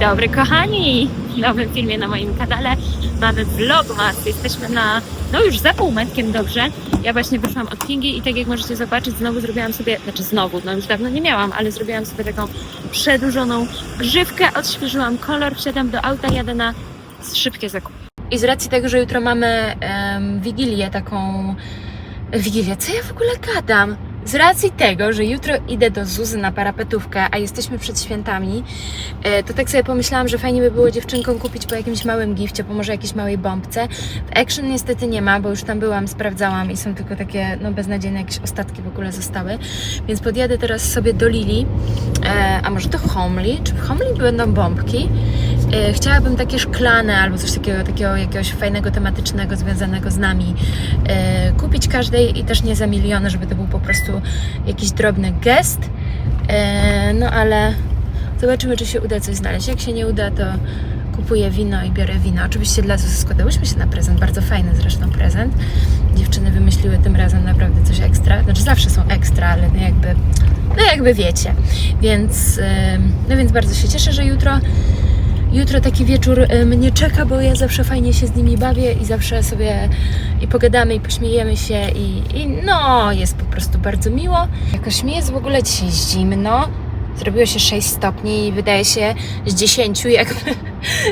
Dobry kochani! W nowym filmie na moim kanale mamy vlogmas. Jesteśmy na, no już za półmetkiem dobrze. Ja właśnie wyszłam od Kingi i tak jak możecie zobaczyć, znowu zrobiłam sobie, znaczy znowu, no już dawno nie miałam, ale zrobiłam sobie taką przedłużoną grzywkę, odświeżyłam kolor, wsiadam do auta, jadę na szybkie zakupy. I z racji tego, że jutro mamy em, wigilię taką... Wigilię, co ja w ogóle gadam? Z racji tego, że jutro idę do Zuzy na parapetówkę, a jesteśmy przed świętami, e, to tak sobie pomyślałam, że fajnie by było dziewczynkom kupić po jakimś małym gifcie, po może jakiejś małej bombce. W Action niestety nie ma, bo już tam byłam, sprawdzałam i są tylko takie no, beznadziejne jakieś ostatki w ogóle zostały. Więc podjadę teraz sobie do Lili, e, a może do Homely? Czy w Homely będą bombki? E, Chciałabym takie szklane albo coś takiego, takiego jakiegoś fajnego, tematycznego, związanego z nami e, kupić każdej i też nie za miliony, żeby to był po prostu jakiś drobny gest. E, no ale zobaczymy, czy się uda coś znaleźć. Jak się nie uda, to kupuję wino i biorę wino. Oczywiście dla Zusy składałyśmy się na prezent, bardzo fajny zresztą prezent. Dziewczyny wymyśliły tym razem naprawdę coś ekstra. Znaczy zawsze są ekstra, ale no jakby, no jakby wiecie. Więc, no więc bardzo się cieszę, że jutro Jutro taki wieczór e, mnie czeka, bo ja zawsze fajnie się z nimi bawię i zawsze sobie i pogadamy i pośmiejemy się i, i no, jest po prostu bardzo miło. Jakoś mi jest w ogóle dzisiaj zimno. Zrobiło się 6 stopni i wydaje się z 10 jakby,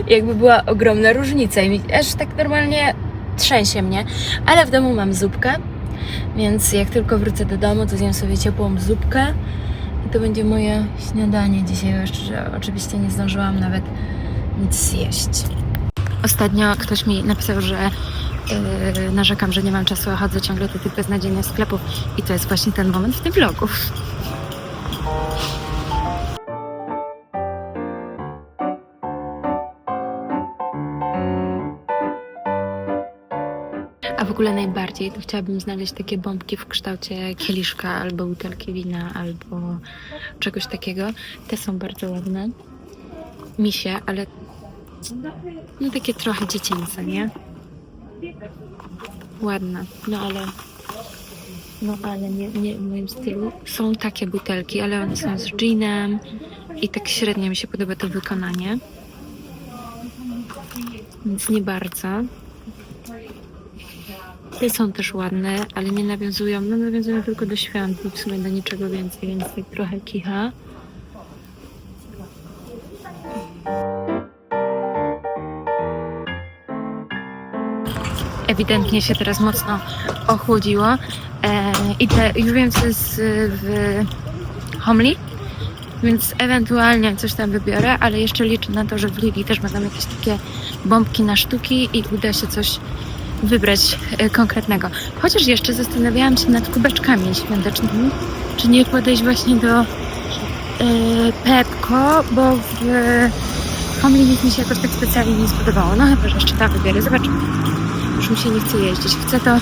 jakby była ogromna różnica i aż tak normalnie trzęsie mnie. Ale w domu mam zupkę, więc jak tylko wrócę do domu, to zjem sobie ciepłą zupkę i to będzie moje śniadanie dzisiaj. Jeszcze oczywiście nie zdążyłam nawet nic zjeść. Ostatnio ktoś mi napisał, że yy, narzekam, że nie mam czasu, a chodzę ciągle do tych beznadziejnych sklepów i to jest właśnie ten moment w tym vlogu. A w ogóle najbardziej to chciałabym znaleźć takie bombki w kształcie kieliszka albo butelki wina albo czegoś takiego. Te są bardzo ładne. Misie, ale no takie trochę dziecięce, nie? Ładne, no ale no ale nie, nie w moim stylu. Są takie butelki, ale one są z ginem i tak średnio mi się podoba to wykonanie. Więc nie bardzo. Te są też ładne, ale nie nawiązują, no nawiązują tylko do świąt i w sumie do niczego więcej, więc tak trochę kicha. Ewidentnie się teraz mocno ochłodziło. E, I te, już wiem, co jest e, w Homely, więc ewentualnie coś tam wybiorę, ale jeszcze liczę na to, że w Lidl też będą jakieś takie bombki na sztuki i uda się coś wybrać e, konkretnego. Chociaż jeszcze zastanawiałam się nad kubeczkami świątecznymi, czy nie podejść właśnie do e, Pepko, bo w Homely nic mi się jakoś tak specjalnie nie spodobało. No chyba, że jeszcze tam wybiorę. Zobaczymy. Już mi się nie chce jeździć. Chcę to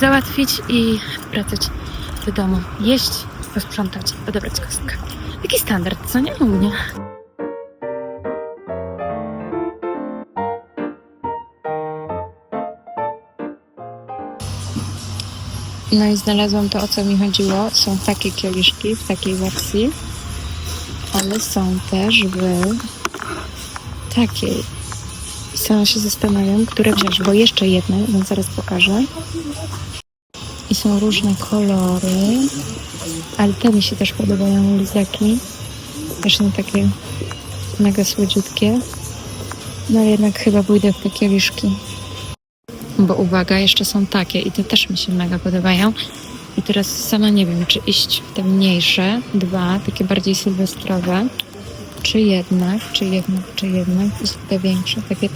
załatwić i wracać do domu. Jeść, posprzątać, odebrać kostkę. Taki standard, co nie u mnie. No i znalazłam to, o co mi chodziło. Są takie kieliszki w takiej wersji, ale są też w takiej. I sama się zastanawiam, które wziąć, bo jeszcze jedne, no zaraz pokażę. I są różne kolory, ale te mi się też podobają, lizaki. Też nie takie mega słodziutkie. No jednak chyba pójdę w te kieliszki. Bo uwaga, jeszcze są takie i te też mi się mega podobają. I teraz sama nie wiem, czy iść w te mniejsze, dwa, takie bardziej sylwestrowe, czy jednak, czy jednak, czy jednak w te większe, takie.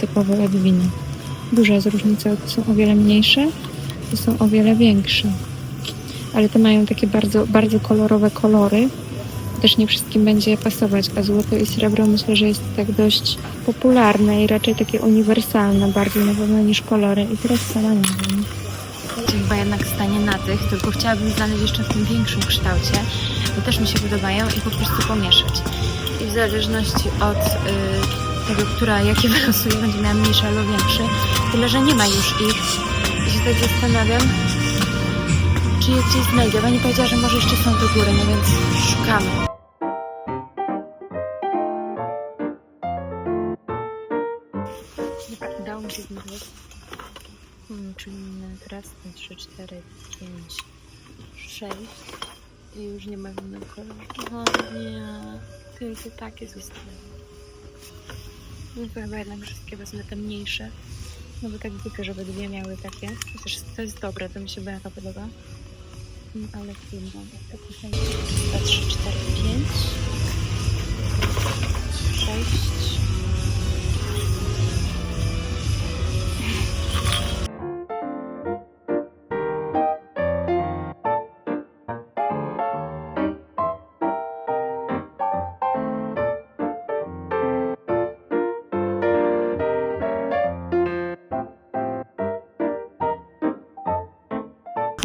Duża jest różnica, to są o wiele mniejsze, to są o wiele większe. Ale te mają takie bardzo, bardzo kolorowe kolory. Też nie wszystkim będzie pasować, a złoto i srebro myślę, że jest tak dość popularne i raczej takie uniwersalne bardziej na pewno niż kolory. I teraz sama nie wiem. Chyba jednak stanie na tych, tylko chciałabym znaleźć jeszcze w tym większym kształcie, bo też mi się podobają i po prostu pomieszać. I w zależności od y, tego, która jakie wylosuje, będzie miała mniejszy albo większy. Tyle, że nie ma już ich. I się tak zastanawiam, czy je gdzieś znajdę. Pani powiedziała, że może jeszcze są do góry, no więc szukamy. Udało mi się znaleźć. Hmm, czyli raz, dwa, trzy, cztery, pięć, sześć. I już nie ma innego koloru. O nie, Zdjęcie takie zostawiam. No to chyba jednak wszystkie wezmę te mniejsze. No bo tak głupio, żeby dwie miały takie. Chociaż to jest dobre, to mi się Beata podoba. No, ale filmam. Tak, 2, 3, 4, 5.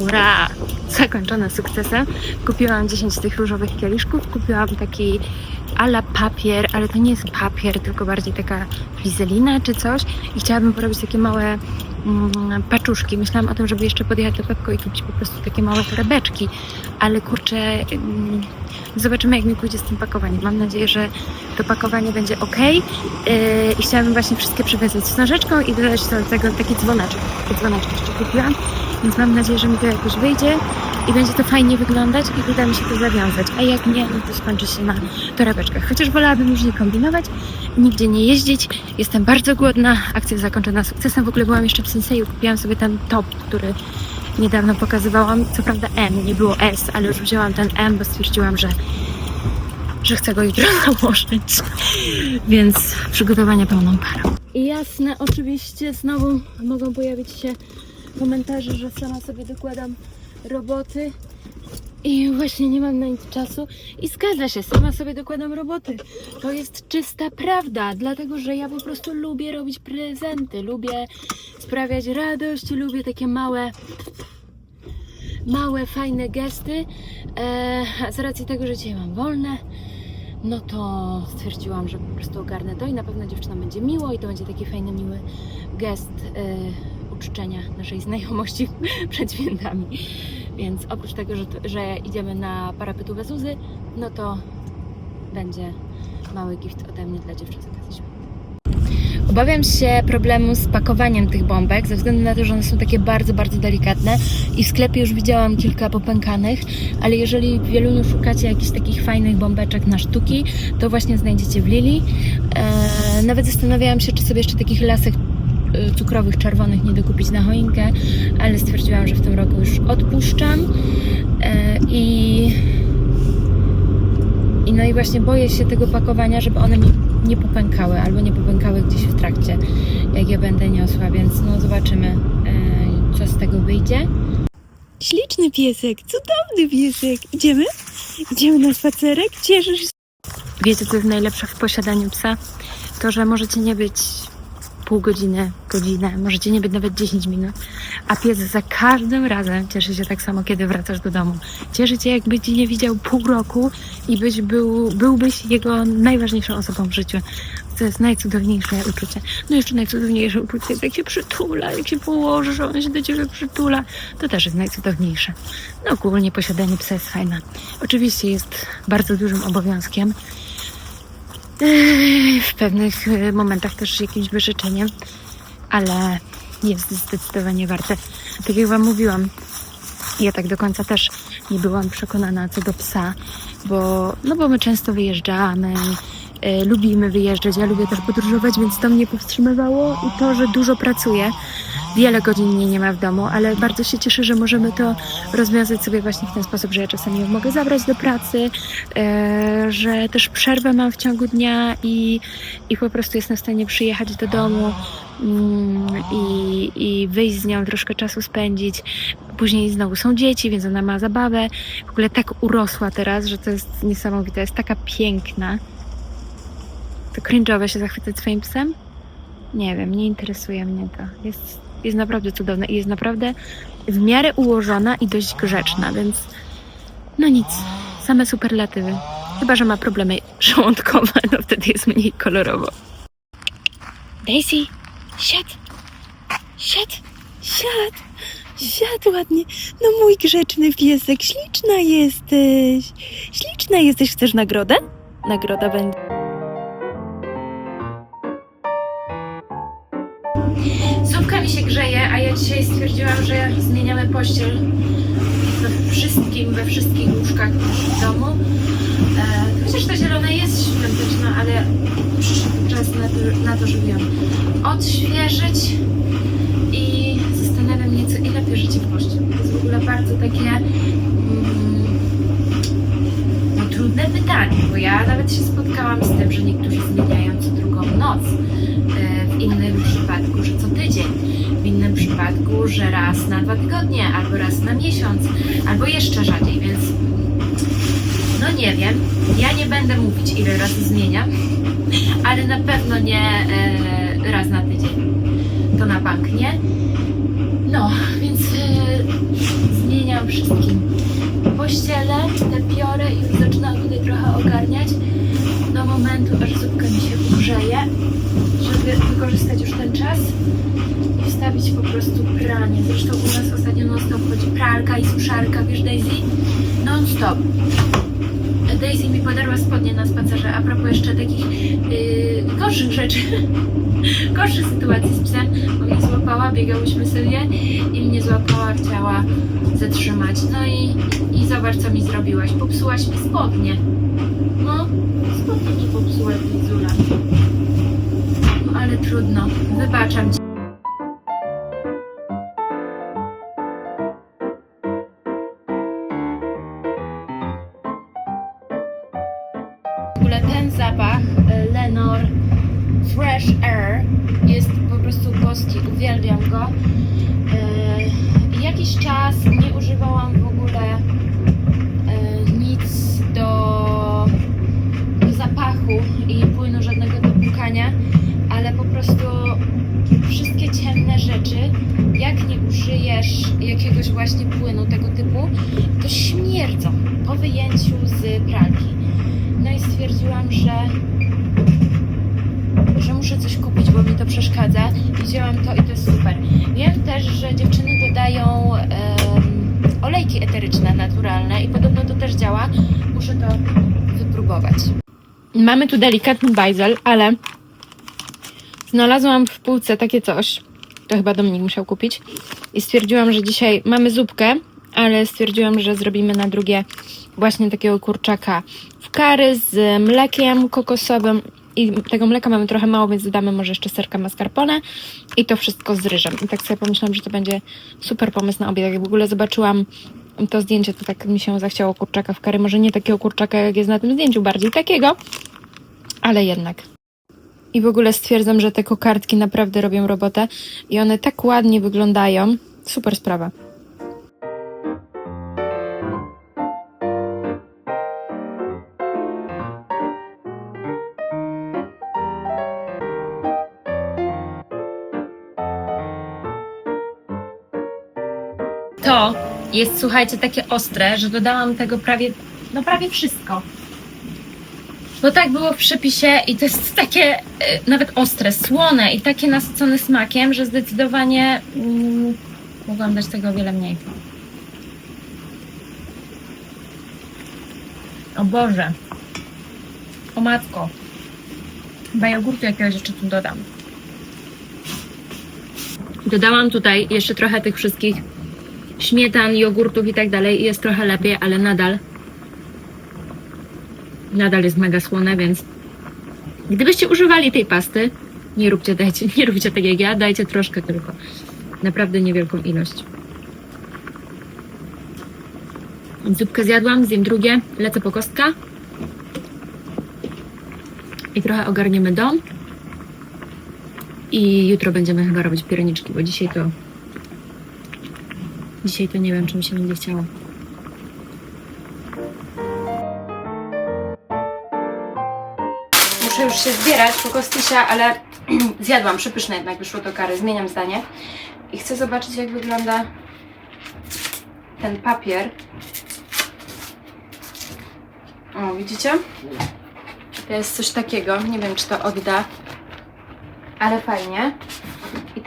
Ura! Zakończone sukcesem. Kupiłam 10 tych różowych kieliszków. Kupiłam taki ala papier, ale to nie jest papier, tylko bardziej taka flizelina czy coś. I chciałabym porobić takie małe mm, paczuszki. Myślałam o tym, żeby jeszcze podjechać do Pepko i kupić po prostu takie małe torebeczki. Ale kurczę, mm, zobaczymy jak mi pójdzie z tym pakowaniem. Mam nadzieję, że to pakowanie będzie ok. I chciałabym właśnie wszystkie przywiązać z nożyczką i dodać do tego taki dzwoneczek. Taki dzwoneczek jeszcze kupiłam. Więc mam nadzieję, że mi to jakoś wyjdzie i będzie to fajnie wyglądać i uda mi się to zawiązać. A jak nie, no to skończy się na torebeczkach. Chociaż wolałabym już nie kombinować, nigdzie nie jeździć. Jestem bardzo głodna. Akcja zakończona sukcesem. W ogóle byłam jeszcze w Senseju. Kupiłam sobie ten top, który niedawno pokazywałam. Co prawda M, nie było S, ale już wzięłam ten M, bo stwierdziłam, że że chcę go jutro założyć. Więc przygotowania pełną parą. I jasne, oczywiście znowu mogą pojawić się komentarze, że sama sobie dokładam roboty i właśnie nie mam na nic czasu. I zgadza się, sama sobie dokładam roboty. To jest czysta prawda, dlatego że ja po prostu lubię robić prezenty, lubię sprawiać radość, lubię takie małe małe, fajne gesty. E, z racji tego, że dzisiaj mam wolne, no to stwierdziłam, że po prostu ogarnę to i na pewno dziewczynom będzie miło i to będzie taki fajny, miły gest e, uczczenia naszej znajomości przed świętami. Więc oprócz tego, że, że idziemy na parapetówę Zuzy, no to będzie mały gift ode mnie dla dziewczyn. Obawiam się problemu z pakowaniem tych bombek, ze względu na to, że one są takie bardzo, bardzo delikatne i w sklepie już widziałam kilka popękanych, ale jeżeli w Wieluniu szukacie jakichś takich fajnych bombeczek na sztuki, to właśnie znajdziecie w Lili. Eee, nawet zastanawiałam się, czy sobie jeszcze takich lasek cukrowych, czerwonych nie dokupić na choinkę, ale stwierdziłam, że w tym roku już odpuszczam Eee, i i no i właśnie boję się tego pakowania, żeby one mi nie popękały albo nie popękały gdzieś w trakcie, jak ja będę niosła, więc no zobaczymy, e, co z tego wyjdzie. Śliczny piesek, cudowny piesek. Idziemy? Idziemy na spacerek? Cieszysz się? Wiecie, co jest najlepsze w posiadaniu psa? To, że możecie nie być pół godziny, godzinę, możecie nie być nawet 10 minut, a pies za każdym razem cieszy się tak samo, kiedy wracasz do domu. Cieszy cię, jakby ci nie widział pół roku i byś był, byłbyś jego najważniejszą osobą w życiu. To jest najcudowniejsze uczucie. No jeszcze najcudowniejsze uczucie jak się przytula, jak się położysz, a on się do ciebie przytula. To też jest najcudowniejsze. No ogólnie posiadanie psa jest fajne. Oczywiście jest bardzo dużym obowiązkiem, w pewnych e, momentach też jakimś wyrzeczeniem, ale jest zdecydowanie warte. Tak jak Wam mówiłam, ja tak do końca też nie byłam przekonana co do psa, bo, no bo my często wyjeżdżamy, e, lubimy wyjeżdżać, ja lubię też podróżować, więc to mnie powstrzymywało i to, że dużo pracuję. Wiele godzin mnie nie ma w domu, ale bardzo się cieszę, że możemy to rozwiązać sobie właśnie w ten sposób, że ja czasami ją mogę zabrać do pracy, e, że też przerwę mam w ciągu dnia i, i po prostu jestem w stanie przyjechać do domu mm, i, i wyjść z nią, troszkę czasu spędzić. Później znowu są dzieci, więc ona ma zabawę. W ogóle tak urosła teraz, że to jest niesamowite. Jest taka piękna. To cringe'owe się zachwycać swoim psem? Nie wiem, nie interesuje mnie to. Jest, jest naprawdę cudowna i jest naprawdę w miarę ułożona i dość grzeczna, więc no nic, same superlatywy. Chyba, że ma problemy żołądkowe, no wtedy jest mniej kolorowo. Daisy, siad, siad, siad, siad ładnie. No mój grzeczny piesek, śliczna jesteś. Śliczna jesteś. Chcesz nagrodę? Nagroda będzie. Stwierdziłam, że zmieniamy pościel we wszystkim, we wszystkich łóżkach w domu. E, chociaż ta zielona jest świąteczna, ale przyszedł czas na to, na to żeby ją odświeżyć i zastanawiam mnie, co ile bierzecie w pościel. To jest w ogóle bardzo takie pytanie, bo ja nawet się spotkałam z tym, że niektórzy zmieniają co drugą noc. E, W innym przypadku, że co tydzień. W innym przypadku, że raz na dwa tygodnie, albo raz na miesiąc, albo jeszcze rzadziej, więc no nie wiem. Ja nie będę mówić, ile razy zmieniam, ale na pewno nie e, raz na tydzień. To na bank nie. No, więc e, zmieniam wszystkim pościele, te piory i zaczynam tutaj trochę ogarniać do momentu, aż zupka mi się ugrzeje, żeby wykorzystać już ten czas i wstawić po prostu pranie. Zresztą u nas ostatnio non stop chodzi pralka i suszarka, wiesz Daisy? Non stop. Daisy mi podarła spodnie na spacerze, a propos jeszcze takich yy, gorszych rzeczy, gorszych sytuacji z psem, bo mnie złapała, biegałyśmy sobie i mnie złapała, chciała zatrzymać. No i, i zobacz, co mi zrobiłaś. Popsułaś mi spodnie. No, spodnie mi popsuła Lizula. No ale trudno, wybaczam ci. Ogóle ten zapach e, Lenor Fresh Air jest po prostu boski, uwielbiam go. E, Jakiś czas nie używałam w ogóle e, nic do, zapachu i płynu żadnego do pukania, ale po prostu wszystkie ciemne rzeczy, jak nie użyjesz jakiegoś właśnie płynu tego typu, to śmierdzą po wyjęciu z pralki. I stwierdziłam, że że muszę coś kupić, bo mi to przeszkadza. Wzięłam to i to jest super. Wiem też, że dziewczyny dodają em, olejki eteryczne naturalne i podobno to też działa. Muszę to wypróbować. Mamy tu delikatny bajzel, ale znalazłam w półce takie coś. To chyba Dominik musiał kupić. I stwierdziłam, że dzisiaj mamy zupkę, ale stwierdziłam, że zrobimy na drugie właśnie takiego kurczaka w kary z mlekiem kokosowym i tego mleka mamy trochę mało, więc dodamy może jeszcze serka mascarpone i to wszystko z ryżem. I tak sobie pomyślałam, że to będzie super pomysł na obiad. Jak w ogóle zobaczyłam to zdjęcie, to tak mi się zachciało kurczaka w kary. Może nie takiego kurczaka, jak jest na tym zdjęciu, bardziej takiego, ale jednak. I w ogóle stwierdzam, że te kokardki naprawdę robią robotę i one tak ładnie wyglądają. Super sprawa. Jest, słuchajcie, takie ostre, że dodałam tego prawie, no prawie wszystko. Bo tak było w przepisie i to jest takie e, nawet ostre, słone i takie nasycone smakiem, że zdecydowanie mm, mogłam dać tego o wiele mniej. O Boże. O matko. Chyba jogurtu jakiegoś jeszcze tu dodam. Dodałam tutaj jeszcze trochę tych wszystkich śmietan, jogurtów i tak dalej i jest trochę lepiej, ale nadal nadal jest mega słone, więc gdybyście używali tej pasty, nie róbcie, dajcie, nie róbcie tak jak ja, dajcie troszkę tylko. Naprawdę niewielką ilość. Zupkę zjadłam, zjem drugie, lecę po kostka i trochę ogarniemy dom i jutro będziemy chyba robić pierniczki, bo dzisiaj to dzisiaj to nie wiem, czy mi się będzie chciało. Muszę już się zbierać po kostysia, ale zjadłam przepyszne jednak wyszło to kary. Zmieniam zdanie. I chcę zobaczyć, jak wygląda ten papier. O, widzicie? To jest coś takiego. Nie wiem, czy to odda, ale fajnie.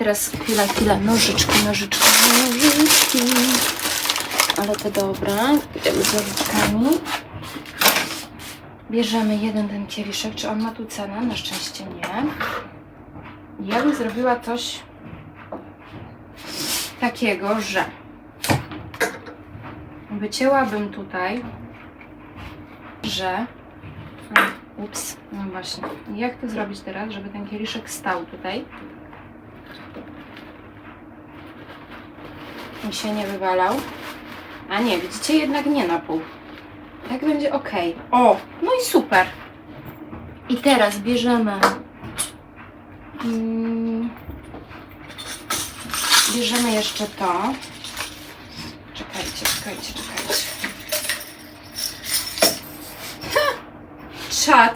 Teraz chwila, chwila. Nożyczki, nożyczki, nożyczki. Ale to dobra. Idziemy z nożyczkami. Bierzemy jeden ten kieliszek. Czy on ma tu cenę? Na szczęście nie. Ja bym zrobiła coś takiego, że wycięłabym tutaj, że ups, no właśnie, jak to zrobić teraz, żeby ten kieliszek stał tutaj i się nie wywalał. A nie, widzicie, jednak nie na pół. Tak będzie ok. O, no i super. I teraz bierzemy. Mm, bierzemy jeszcze to. Czekajcie, czekajcie, czekajcie. Ha!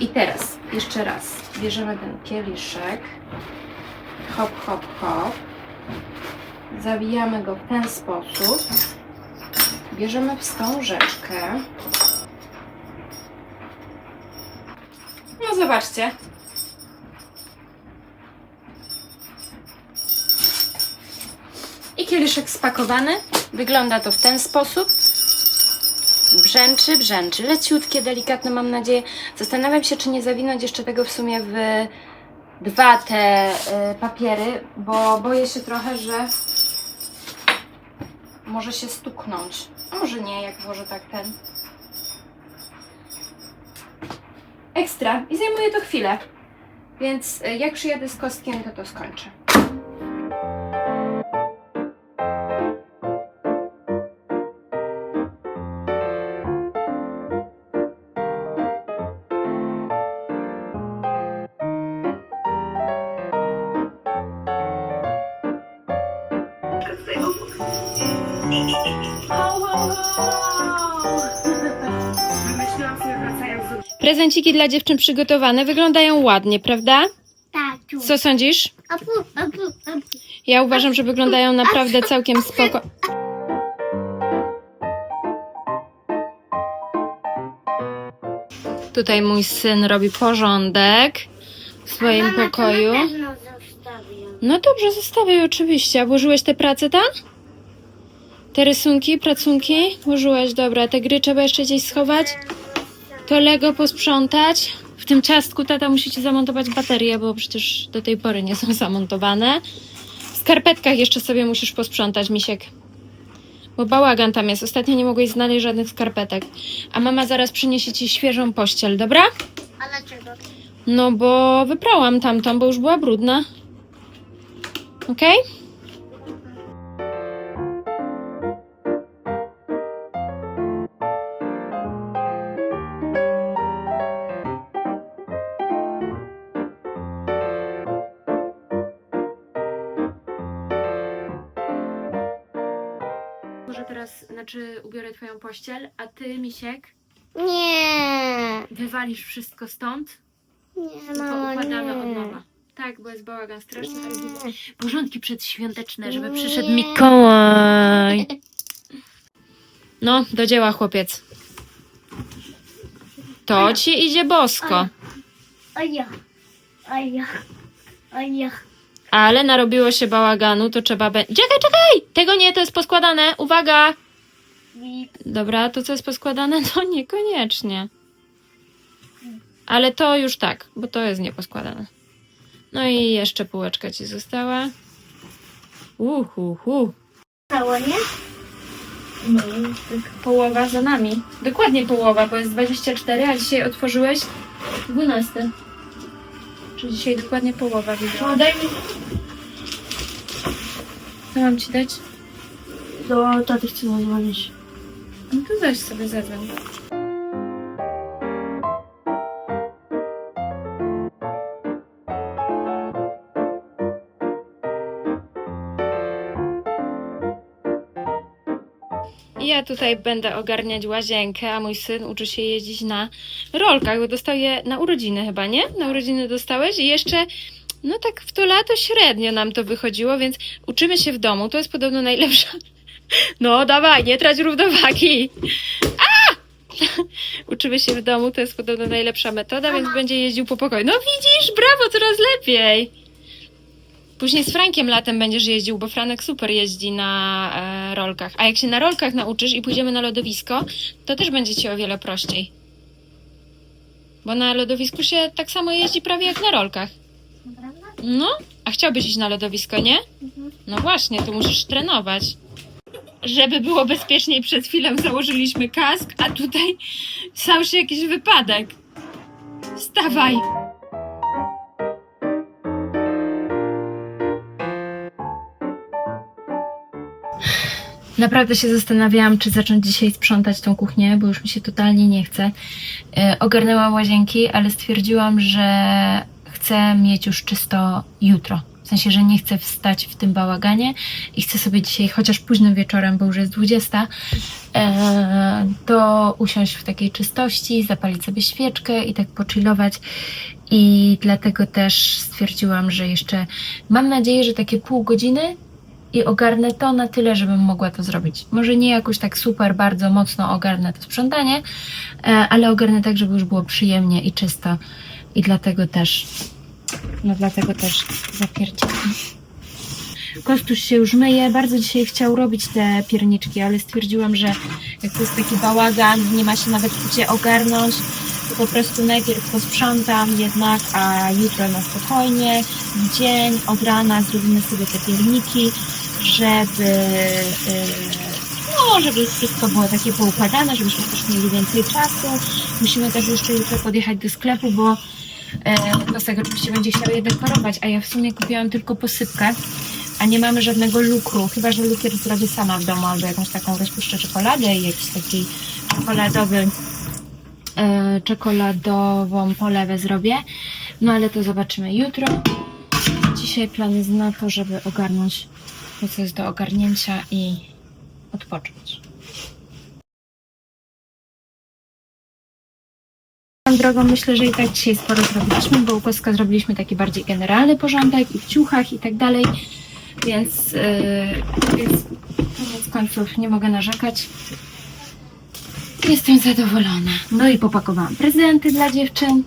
I teraz jeszcze raz bierzemy ten kieliszek. Hop, hop, hop. Zawijamy go w ten sposób. Bierzemy wstążeczkę. No zobaczcie. I kieliszek spakowany. Wygląda to w ten sposób. Brzęczy, brzęczy. Leciutkie, delikatne mam nadzieję. Zastanawiam się, czy nie zawinąć jeszcze tego w sumie w dwa te y, papiery, bo boję się trochę, że może się stuknąć. A może nie, jak włożę tak ten. Ekstra. I zajmuje to chwilę. Więc y, jak przyjadę z kostkiem, to to skończę. Prezenciki dla dziewczyn przygotowane. Wyglądają ładnie, prawda? Tatu. Co sądzisz? Apu, apu, apu. Ja uważam, że wyglądają naprawdę całkiem spoko. Tutaj mój syn robi porządek w swoim Mama, to pokoju. na pewno zostawię. No dobrze, zostawiaj oczywiście. A włożyłeś te prace tam? Te rysunki, pracunki? Włożyłeś, dobra. Te gry trzeba jeszcze gdzieś schować. To Lego posprzątać. W tym ciastku tata musicie zamontować baterie, bo przecież do tej pory nie są zamontowane. W skarpetkach jeszcze sobie musisz posprzątać, misiek. Bo bałagan tam jest. Ostatnio nie mogłeś znaleźć żadnych skarpetek. A mama zaraz przyniesie ci świeżą pościel, dobra? A dlaczego? No bo wyprałam tamtą, bo już była brudna. Okej? Może znaczy ubiorę twoją pościel, a ty, misiek, Nie. wywalisz wszystko stąd Nie, to mama, układamy od nie. nowa. Tak, bo jest bałagan straszny, ale porządki przedświąteczne, żeby Nie. przyszedł Mikołaj. No, do dzieła, chłopiec. To ci idzie bosko. A ja. A ja. A ja. Ale narobiło się bałaganu, to trzeba będzie... Czekaj, czekaj! Tego nie, to jest poskładane. Uwaga! Dobra, to co jest poskładane, to niekoniecznie. Ale to już tak, bo to jest nieposkładane. No i jeszcze półeczka ci została. Uhu, Cało, nie? No, tak połowa za nami. Dokładnie połowa, bo jest 24, a dzisiaj otworzyłeś 12. Czy dzisiaj dokładnie połowa widzę. No daj mi Co mam ci dać? do taty chcę zadzwonić. No to weź sobie zadzwoń. Ja tutaj będę ogarniać łazienkę, a mój syn uczy się jeździć na rolkach, bo dostał je na urodziny chyba, nie? Na urodziny dostałeś i jeszcze, no tak w to lato średnio nam to wychodziło, więc uczymy się w domu. To jest podobno najlepsza. No dawaj, nie trać równowagi. Uczymy się w domu, to jest podobno najlepsza metoda, więc będzie jeździł po pokoju. No widzisz, brawo, coraz lepiej. Później z Frankiem latem będziesz jeździł, bo Franek super jeździ na e, rolkach. A jak się na rolkach nauczysz i pójdziemy na lodowisko, to też będzie ci o wiele prościej. Bo na lodowisku się tak samo jeździ prawie jak na rolkach. Naprawdę? No, a chciałbyś iść na lodowisko, nie? Mhm. No właśnie, to musisz trenować. Żeby było bezpieczniej, przed chwilą założyliśmy kask, a tutaj stał się jakiś wypadek. Wstawaj! Naprawdę się zastanawiałam, czy zacząć dzisiaj sprzątać tą kuchnię, bo już mi się totalnie nie chce. E, Ogarnęłam łazienki, ale stwierdziłam, że chcę mieć już czysto jutro. W sensie, że nie chcę wstać w tym bałaganie i chcę sobie dzisiaj, chociaż późnym wieczorem, bo już jest 20, e, to usiąść w takiej czystości, zapalić sobie świeczkę i tak pochillować. I dlatego też stwierdziłam, że jeszcze mam nadzieję, że takie pół godziny i ogarnę to na tyle, żebym mogła to zrobić. Może nie jakoś tak super, bardzo mocno ogarnę to sprzątanie, e, ale ogarnę tak, żeby już było przyjemnie i czysto. I dlatego też, no dlatego też zapierdzielam. Kostuś się już myje, bardzo dzisiaj chciał robić te pierniczki, ale stwierdziłam, że jak to jest taki bałagan, nie ma się nawet gdzie ogarnąć, to po prostu najpierw posprzątam jednak, a jutro na spokojnie, w dzień, od rana zrobimy sobie te pierniki, żeby, yy, no, żeby wszystko było takie poukładane, żebyśmy też mieli więcej czasu. Musimy też jeszcze jutro podjechać do sklepu, bo Kostek oczywiście będzie chciał je dekorować, a ja w sumie kupiłam tylko posypkę, a nie mamy żadnego lukru, chyba że lukier zrobię sama w domu, albo jakąś taką rozpuszczę czekoladę i jakiś taki czekoladowy e, czekoladową polewę zrobię. No ale to zobaczymy jutro. Dzisiaj plan jest na to, żeby ogarnąć to, co jest do ogarnięcia i odpocząć. Swoją drogą myślę, że i tak dzisiaj sporo zrobiliśmy, bo u Koska zrobiliśmy taki bardziej generalny porządek i w ciuchach i tak dalej, więc, yy, więc koniec końców nie mogę narzekać. Jestem zadowolona. No i popakowałam prezenty dla dziewczyn.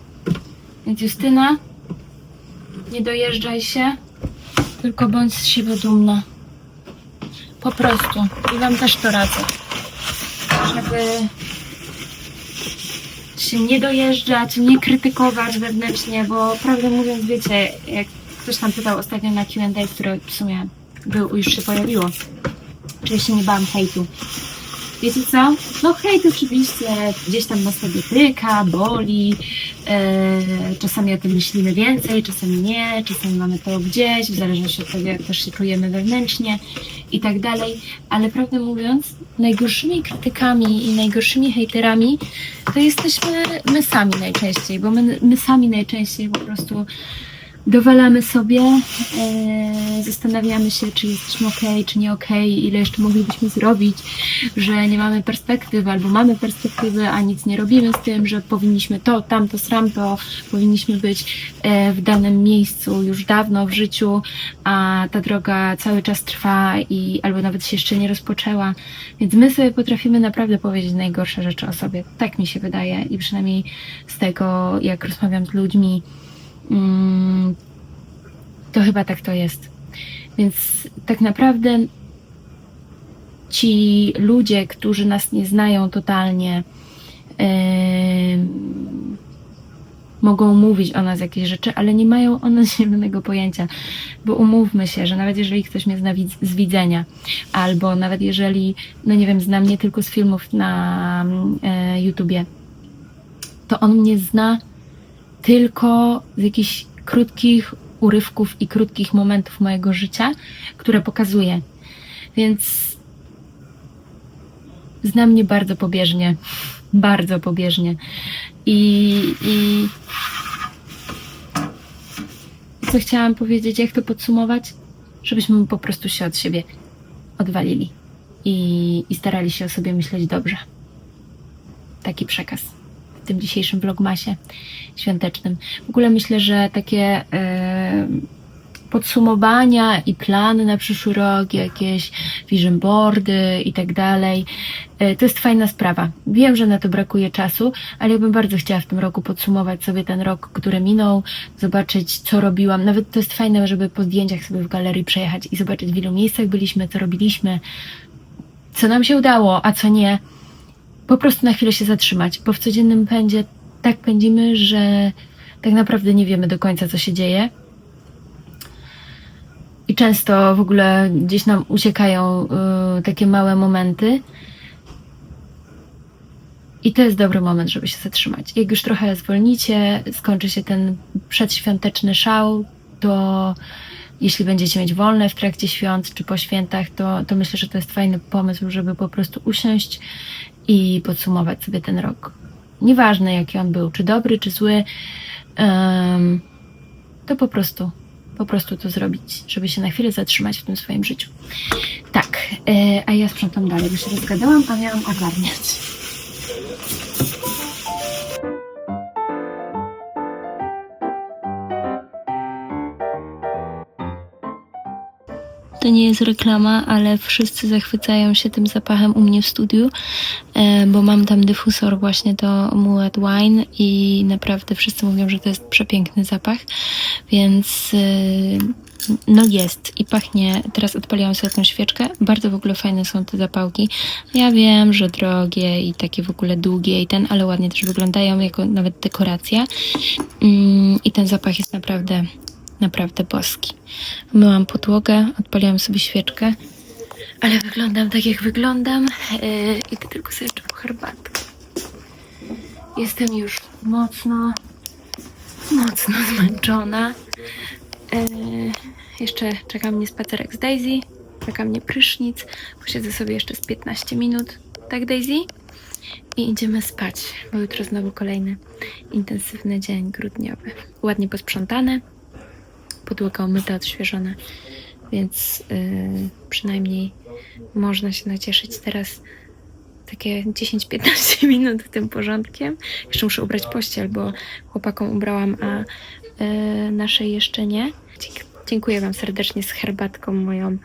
Więc Justyna, nie dojeżdżaj się, tylko bądź z siebie dumna. Po prostu. I wam też to radzę. Żeby nie dojeżdżać, nie krytykować wewnętrznie, bo prawdę mówiąc, wiecie, jak ktoś tam pytał ostatnio na Q&A, które w sumie już się pojawiło, czy ja się nie bałam hejtu. Wiecie co? No hejt oczywiście gdzieś tam nas dotyka, boli, e, czasami o tym myślimy więcej, czasami nie, czasami mamy to gdzieś, w zależności od tego, jak też się czujemy wewnętrznie i tak dalej, ale prawdę mówiąc, najgorszymi krytykami i najgorszymi hejterami to jesteśmy my sami najczęściej, bo my, my sami najczęściej po prostu dowalamy sobie, e, zastanawiamy się, czy jesteśmy ok, czy nie ok, ile jeszcze moglibyśmy zrobić, że nie mamy perspektywy, albo mamy perspektywy, a nic nie robimy z tym, że powinniśmy to, tamto, sramto, powinniśmy być e, w danym miejscu już dawno w życiu, a ta droga cały czas trwa i albo nawet się jeszcze nie rozpoczęła. Więc my sobie potrafimy naprawdę powiedzieć najgorsze rzeczy o sobie. Tak mi się wydaje i przynajmniej z tego, jak rozmawiam z ludźmi, to chyba tak to jest. Więc tak naprawdę ci ludzie, którzy nas nie znają totalnie, em, mogą mówić o nas jakieś rzeczy, ale nie mają o nas zielonego pojęcia. Bo umówmy się, że nawet jeżeli ktoś mnie zna z widzenia, albo nawet jeżeli, no nie wiem, zna mnie tylko z filmów na e, YouTubie, to on mnie zna tylko z jakichś krótkich urywków i krótkich momentów mojego życia, które pokazuję. Więc zna mnie bardzo pobieżnie. Bardzo pobieżnie. I, i co chciałam powiedzieć, jak to podsumować? Żebyśmy po prostu się od siebie odwalili i, i starali się o sobie myśleć dobrze. Taki przekaz tym dzisiejszym vlogmasie świątecznym. W ogóle myślę, że takie e, podsumowania i plany na przyszły rok, jakieś vision boardy i tak dalej, e, to jest fajna sprawa. Wiem, że na to brakuje czasu, ale ja bym bardzo chciała w tym roku podsumować sobie ten rok, który minął, zobaczyć, co robiłam. Nawet to jest fajne, żeby po zdjęciach sobie w galerii przejechać i zobaczyć, w ilu miejscach byliśmy, co robiliśmy, co nam się udało, a co nie po prostu na chwilę się zatrzymać, bo w codziennym pędzie tak pędzimy, że tak naprawdę nie wiemy do końca, co się dzieje. I często w ogóle gdzieś nam uciekają y, takie małe momenty. I to jest dobry moment, żeby się zatrzymać. Jak już trochę zwolnicie, skończy się ten przedświąteczny szał, to jeśli będziecie mieć wolne w trakcie świąt czy po świętach, to, to myślę, że to jest fajny pomysł, żeby po prostu usiąść i podsumować sobie ten rok. Nieważne jaki on był, czy dobry, czy zły, to po prostu, po prostu to zrobić, żeby się na chwilę zatrzymać w tym swoim życiu. Tak, e, a ja sprzątam dalej, bo się rozgadałam, a miałam ogarniać. To nie jest reklama, ale wszyscy zachwycają się tym zapachem u mnie w studiu, e, bo mam tam dyfusor właśnie do Moet Wine i naprawdę wszyscy mówią, że to jest przepiękny zapach, więc e, no jest i pachnie. Teraz odpaliłam sobie tą świeczkę. Bardzo w ogóle fajne są te zapałki. Ja wiem, że drogie i takie w ogóle długie i ten, ale ładnie też wyglądają jako nawet dekoracja. Mm, I ten zapach jest naprawdę, naprawdę boski. Myłam podłogę, odpaliłam sobie świeczkę, ale wyglądam tak, jak wyglądam yy, i tylko sobie po herbatkę. Jestem już mocno, mocno zmęczona. Yy, jeszcze czeka mnie spacerek z Daisy, czeka mnie prysznic. Posiedzę sobie jeszcze z 15 minut, tak Daisy? I idziemy spać, bo jutro znowu kolejny intensywny dzień grudniowy. Ładnie posprzątane, podłoga umyta, odświeżona, więc yy, przynajmniej można się nacieszyć teraz takie 10-15 minut tym porządkiem. Jeszcze muszę ubrać pościel, bo chłopakom ubrałam, a yy, naszej jeszcze nie. Dzięk- Dziękuję Wam serdecznie z herbatką moją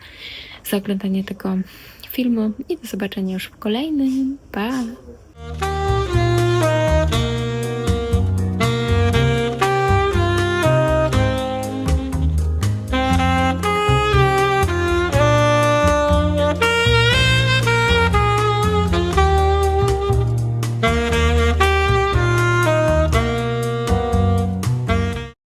za oglądanie tego filmu i do zobaczenia już w kolejnym. Pa!